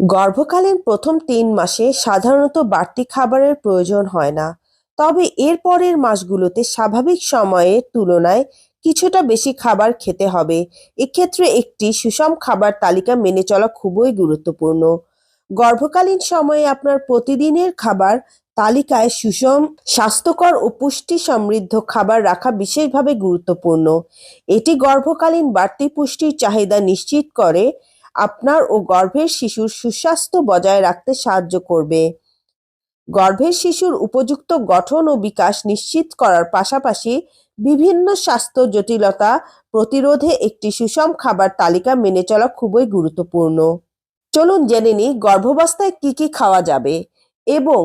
গর্ভকালীন প্রথম তিন মাসে সাধারণত বাড়তি খাবারের প্রয়োজন হয় না। তবে এর পরের মাসগুলোতে স্বাভাবিক সময়ের তুলনায় কিছুটা বেশি খাবার খেতে হবে। এক্ষেত্রে একটি সুষম খাবার তালিকা মেনে চলা খুবই গুরুত্বপূর্ণ। গর্ভকালীন সময়ে আপনার প্রতিদিনের খাবার তালিকায় সুষম, স্বাস্থ্যকর ও পুষ্টি সমৃদ্ধ খাবার রাখা বিশেষভাবে গুরুত্বপূর্ণ। এটি গর্ভকালীন বাড়তি পুষ্টির চাহিদা নিশ্চিত করে আপনার ও গর্ভের শিশুর সুস্বাস্থ্য বজায় রাখতে সাহায্য করবে। গর্ভের শিশুর উপযুক্ত গঠন ও বিকাশ নিশ্চিত করার পাশাপাশি বিভিন্ন স্বাস্থ্য জটিলতা প্রতিরোধে একটি সুষম খাবার তালিকা মেনে চলা খুবই গুরুত্বপূর্ণ। চলুন জেনে নিই গর্ভাবস্থায় কি কি খাওয়া যাবে এবং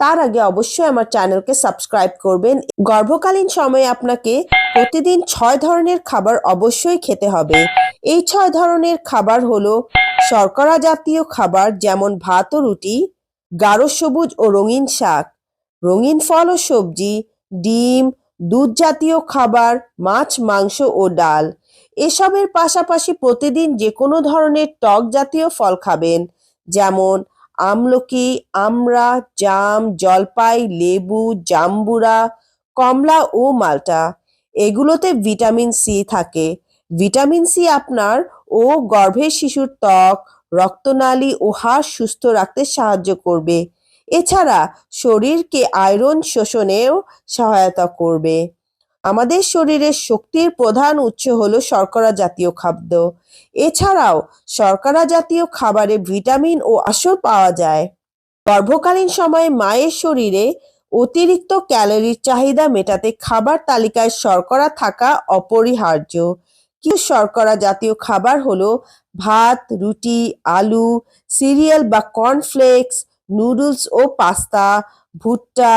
তার আগে অবশ্যই আমার চ্যানেলকে সাবস্ক্রাইব করবেন। গর্ভকালীন সময়ে আপনাকে প্রতিদিন ছয় ধরনের খাবার অবশ্যই খেতে হবে। এই ছয় ধরনের খাবার হলো শর্করা জাতীয় খাবার যেমন ভাত ও রুটি, গাঢ় সবুজ ও রঙিন শাক, রঙিন ফল ও সবজি, ডিম, দুধ জাতীয় খাবার, মাছ, মাংস ও ডাল। এসবের পাশাপাশি প্রতিদিন যে কোনো ধরনের টক জাতীয় ফল খাবেন, যেমন আমলকি আমড়া জাম, জলপাই, লেবু, জাম্বুরা, কমলা ও মাল্টা। এগুলোতে ভিটামিন সি থাকে। ভিটামিন সি আপনার ও গর্ভের শিশুর ত্বক, রক্তনালী ও হাড় সুস্থ রাখতে সাহায্য করবে। এছাড়া শরীরকে আয়রন শোষণেও সহায়তা করবে। আমাদের শরীরের শক্তির প্রধান উৎস হল শর্করা জাতীয় খাদ্য। এছাড়াও শর্করা জাতীয় খাবারে ভিটামিন ও আসর পাওয়া যায়। গর্ভকালীন সময়ে মায়ের শরীরে অতিরিক্ত ক্যালোরির চাহিদা মেটাতে খাবার তালিকায় শর্করা থাকা অপরিহার্য। কিছু শর্করা জাতীয় খাবার হলো ভাত, রুটি, আলু, সিরিয়াল বা কর্নফ্লেক্স, নুডলস ও পাস্তা, ভুট্টা,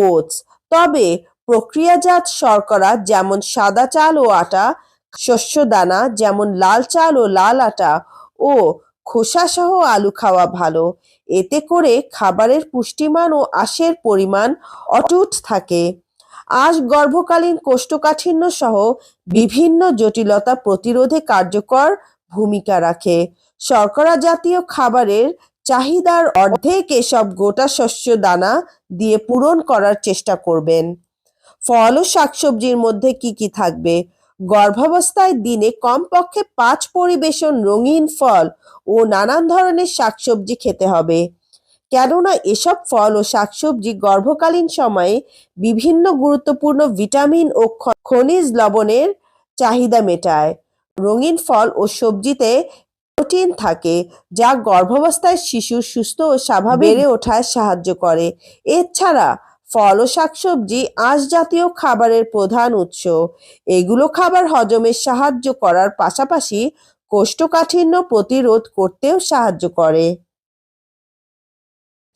ওটস। তবে প্রক্রিয়াজাত শর্করা যেমন সাদা চাল ও আটা, শস্য দানা যেমন লাল চাল ও লাল আটা ও খোসাসহ আলু খাওয়া ভালো। এতে করে খাবারের পুষ্টিমান ও আঁশের পরিমাণ অটুট থাকে। আজ গর্ভকালীন কোষ্ঠকাঠিন্য সহ বিভিন্ন জটিলতা প্রতিরোধে কার্যকর ভূমিকা রাখে। শর্করা জাতীয় খাবারের চাহিদার অর্ধেক এসব গোটা শস্য দানা দিয়ে পূরণ করার চেষ্টা করবেন। ফল ও শাকসবজির মধ্যে কি কি থাকবে? গর্ভাবস্থায় দিনে কমপক্ষে পাঁচ পরিবেশন রঙিন ফল ও নানান ধরনের শাকসবজি খেতে হবে। কেননা এসব ফল ও শাকসবজি গর্ভকালীন সময়ে বিভিন্ন গুরুত্বপূর্ণ ভিটামিন ও খনিজ লবণের চাহিদা মেটায়। রঙিন ফল ও সবজিতে প্রোটিন থাকে যা গর্ভাবস্থায় শিশুর সুস্থ ও স্বাভাবিক বেড়ে ওঠায় সাহায্য করে। এছাড়া ফল ও শাকসবজি, আঁশ জাতীয় খাবারের প্রধান উৎস। এগুলো খাবার হজমে সাহায্য করার পাশাপাশি কোষ্ঠকাঠিন্য প্রতিরোধ করতেও সাহায্য করে।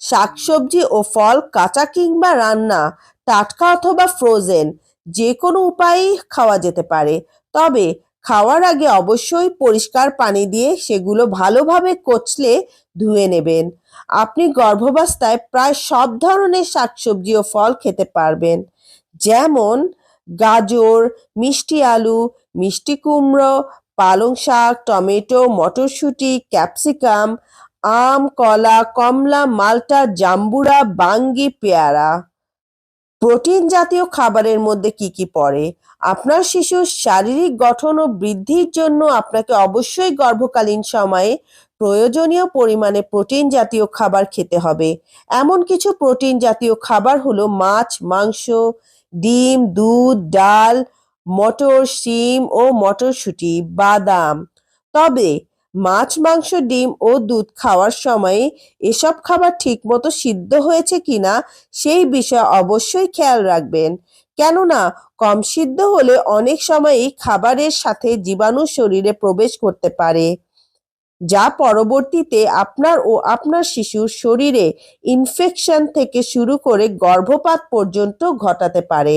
শাকসবজি ও ফল কাঁচা কিংবা রান্না, টাটকা অথবা ফ্রোজেন যে কোনো উপায়েই খাওয়া যেতে পারে। তবে খাওয়ার আগে অবশ্যই পরিষ্কার পানি দিয়ে সেগুলো ভালোভাবে কচলে ধুয়ে নেবেন। আপনি গর্ভাবস্থায় প্রায় সব ধরনের শাকসবজি ও ফল খেতে পারবেন। যেমন গাজর, মিষ্টি আলু, মিষ্টি কুমড়ো, পালং শাক, টমেটো, মটরশুঁটি, ক্যাপসিকাম, আম, কলা, কমলা, মালটা, জাম্বুরা, বাঙ্গি, পেয়ারা। প্রোটিন জাতীয় খাবারের মধ্যে কি কি পড়ে? আপনার শিশুর শারীরিক গঠন ও বৃদ্ধির জন্য আপনাকে অবশ্যই গর্ভকালীন সময়ে প্রয়োজনীয় পরিমাণে প্রোটিন জাতীয় খাবার খেতে হবে। এমন কিছু প্রোটিন জাতীয় খাবার হলো মাছ, মাংস, ডিম, দুধ, ডাল, মটর, শিম ও মটরশুঁটি, বাদাম। তবে মাছ, মাংস, ডিম ও দুধ খাওয়ার সময়ে এসব খাবার ঠিকমতো সিদ্ধ হয়েছে কিনা সেই বিষয়ে অবশ্যই খেয়াল রাখবেন। কেননা, কম সিদ্ধ হলে অনেক সময়ই খাবারের সাথে জীবাণু শরীরে প্রবেশ করতে পারে, যা পরবর্তীতে আপনার ও আপনার শিশুর শরীরে ইনফেকশন থেকে শুরু করে গর্ভপাত পর্যন্ত ঘটাতে পারে।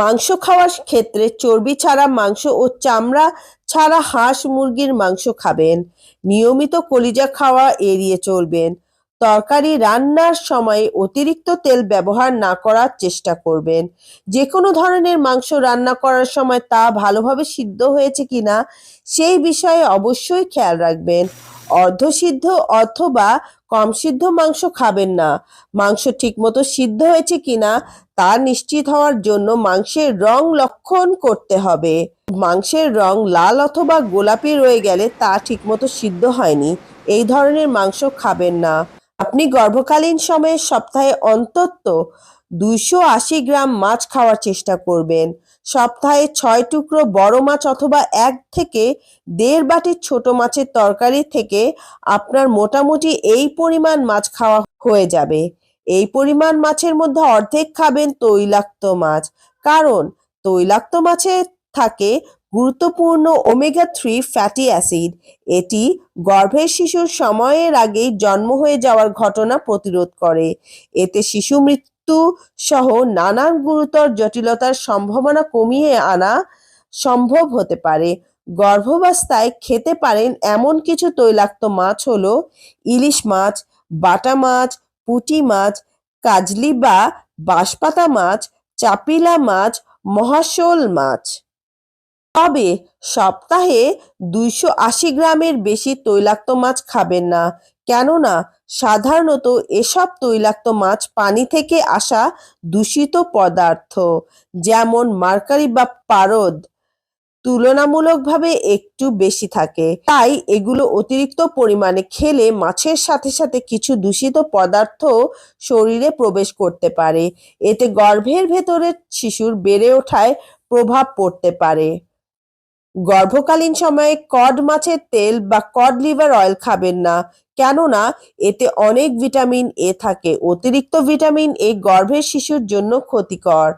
মাংস খাওয়ার ক্ষেত্রে চর্বি ছাড়া মাংস ও চামড়া ছাড়া হাঁস মুরগির মাংস খাবেন। নিয়মিত কলিজা খাওয়া এড়িয়ে চলবেন। তরকারি রান্নার সময় অতিরিক্ত তেল ব্যবহার না করার চেষ্টা করবেন। যে কোনো ধরনের মাংস রান্না করার সময় তা ভালোভাবে সিদ্ধ হয়েছে কিনা, সেই বিষয়ে অবশ্যই খেয়াল রাখবেন। অর্ধসিদ্ধ অথবা কম সিদ্ধ মাংস খাবেন না। মাংস ঠিকমতো সিদ্ধ হয়েছে কিনা তা নিশ্চিত হওয়ার জন্য মাংসের রং লক্ষণ করতে হবে। মাংসের রং লাল অথবা গোলাপি রয়ে গেলে তা ঠিকমতো সিদ্ধ হয়নি। এই ধরনের মাংস খাবেন না। আপনি গর্ভকালীন সময়ে সপ্তাহে অন্তত দুইশো আশি গ্রাম মাছ খাওয়ার চেষ্টা করবেন। সপ্তাহে ছয় টুকরো বড় মাছ অথবা এক থেকে দেড় বাটি ছোট মাছের তরকারি থেকে আপনার মোটামুটি এই পরিমাণ মাছ খাওয়া হয়ে যাবে। এই পরিমাণ মাছের মধ্যে অর্ধেক খাবেন তৈলাক্ত মাছ। কারণ তৈলাক্ত মাছে থাকে গুরুত্বপূর্ণ ওমেগা থ্রি ফ্যাটি অ্যাসিড। এটি গর্ভের শিশুর সময়ের আগেই জন্ম হয়ে যাওয়ার ঘটনা প্রতিরোধ করে। এতে শিশু মৃত্যু সহ নানান গুরুতর জটিলতার সম্ভাবনা কমিয়ে আনা সম্ভব হতে পারে। গর্ভাবস্থায় খেতে পারেন এমন কিছু তৈলাক্ত মাছ হলো ইলিশ মাছ, বাটা মাছ, পুঁটি মাছ, কাজলি বা বাঁশপাতা মাছ, চাপিলা মাছ, মহাশোল মাছ। তবে সপ্তাহে দুইশো আশি গ্রামের বেশি তৈলাক্ত মাছ খাবেন না। কেননা সাধারণত এসব তৈলাক্ত মাছ পানি থেকে আসা দূষিত পদার্থ, যেমন মার্কারি বা পারদ, তুলনামূলকভাবে একটু বেশি থাকে। তাই এগুলো অতিরিক্ত পরিমাণে খেলে মাছের সাথে সাথে কিছু দূষিত পদার্থ শরীরে প্রবেশ করতে পারে। এতে গর্ভের ভেতরের শিশুর বেড়ে ওঠায় প্রভাব পড়তে পারে। গর্ভকালীন সময়ে কড মাছের তেল বা কড লিভার অয়েল খাবেন না। কেননা, এতে অনেক ভিটামিন এ থাকে। অতিরিক্ত ভিটামিন এ গর্ভের শিশুর জন্য ক্ষতিকর।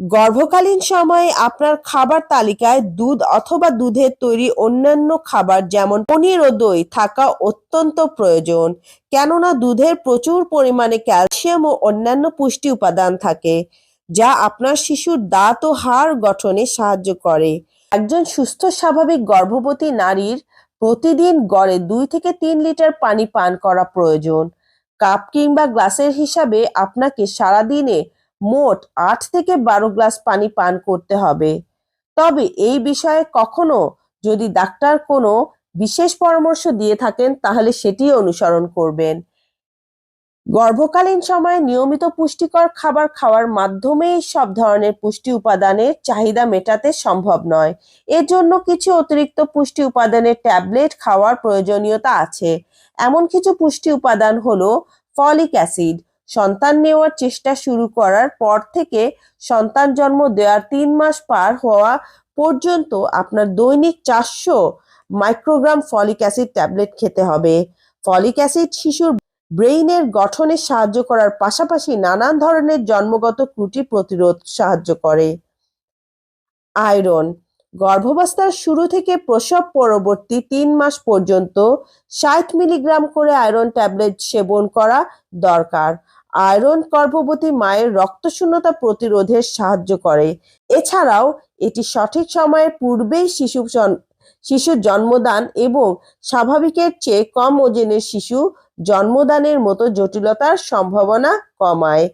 গর্ভকালীন সময়ে আপনার খাবার তালিকায় দুধ অথবা দুধের তৈরি অন্যান্য খাবার যেমন পনির ও দই থাকা অত্যন্ত প্রয়োজন। কেননা, দুধের প্রচুর পরিমাণে ক্যালসিয়াম ও অন্যান্য পুষ্টি উপাদান থাকে, যা আপনার শিশুর দাঁত ও হাড় গঠনে সাহায্য করে। একজন সুস্থ, স্বাভাবিক, গর্ভবতী নারীর প্রতিদিন গড়ে দুই থেকে তিন লিটার পানি পান করা প্রয়োজন। কাপ কিংবা গ্লাসের হিসাবে আপনাকে সারাদিনে মোট আট থেকে বারো গ্লাস পানি পান করতে হবে। তবে এই বিষয়ে কখনো যদি ডাক্তার কোনো বিশেষ পরামর্শ দিয়ে থাকেন, তাহলে সেটি অনুসরণ করবেন। গর্ভকালীন সময়ে নিয়মিত পুষ্টিকর খাবার খাওয়ার মাধ্যমেই সব ধরনের পুষ্টি উপাদানের চাহিদা মেটাতে সম্ভব নয়। এর জন্য কিছু অতিরিক্ত পুষ্টি উপাদানের ট্যাবলেট খাওয়ার প্রয়োজনীয়তা আছে। এমন কিছু পুষ্টি উপাদান হলো ফলিক অ্যাসিড। সন্তান নেওয়ার চেষ্টা শুরু করার পর থেকে সন্তান জন্ম দেওয়ার তিন মাস পার হওয়া পর্যন্ত আপনার দৈনিক চারশো মাইক্রোগ্রাম ফলিক অ্যাসিড ট্যাবলেট খেতে হবে। ফলিক অ্যাসিড শিশুর ব্রেইনের গঠনে সাহায্য করার পাশাপাশি নানান ধরনের জন্মগত ত্রুটি প্রতিরোধ সাহায্য করে। আয়রন, গর্ভাবস্থার শুরু থেকে প্রসব পরবর্তী তিন মাস পর্যন্ত ষাট মিলিগ্রাম করে আয়রন ট্যাবলেট সেবন করা দরকার। আয়রন গর্ভবতী মায়ের রক্তশূন্যতা প্রতিরোধে সাহায্য করে। এছাড়াও এটি সঠিক সময়ের পূর্বেই শিশু শিশুর জন্মদান এবং স্বাভাবিকের চেয়ে কম ওজনের শিশু জন্মদানের মতো জটিলতার সম্ভাবনা কমায়।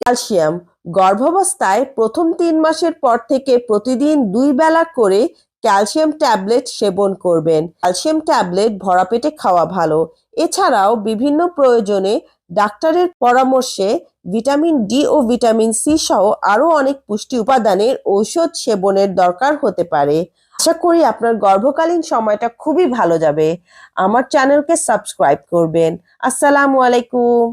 ক্যালসিয়াম গর্ভাবস্থায় প্রথম তিন মাসের পর থেকে প্রতিদিন দুই বেলা করে ক্যালসিয়াম ট্যাবলেট সেবন করবেন। ক্যালসিয়াম ট্যাবলেট ভরা পেটে খাওয়া ভালো। এছাড়াও বিভিন্ন প্রয়োজনে ডাক্তারের পরামর্শে ভিটামিন ডি ও ভিটামিন সি সহ আরও অনেক পুষ্টি উপাদানের ঔষধ সেবনের দরকার হতে পারে। আশা করি আপনার গর্ভকালীন সময়টা খুবই ভালো যাবে। আমার চ্যানেলকে সাবস্ক্রাইব করবেন। আসসালামু আলাইকুম।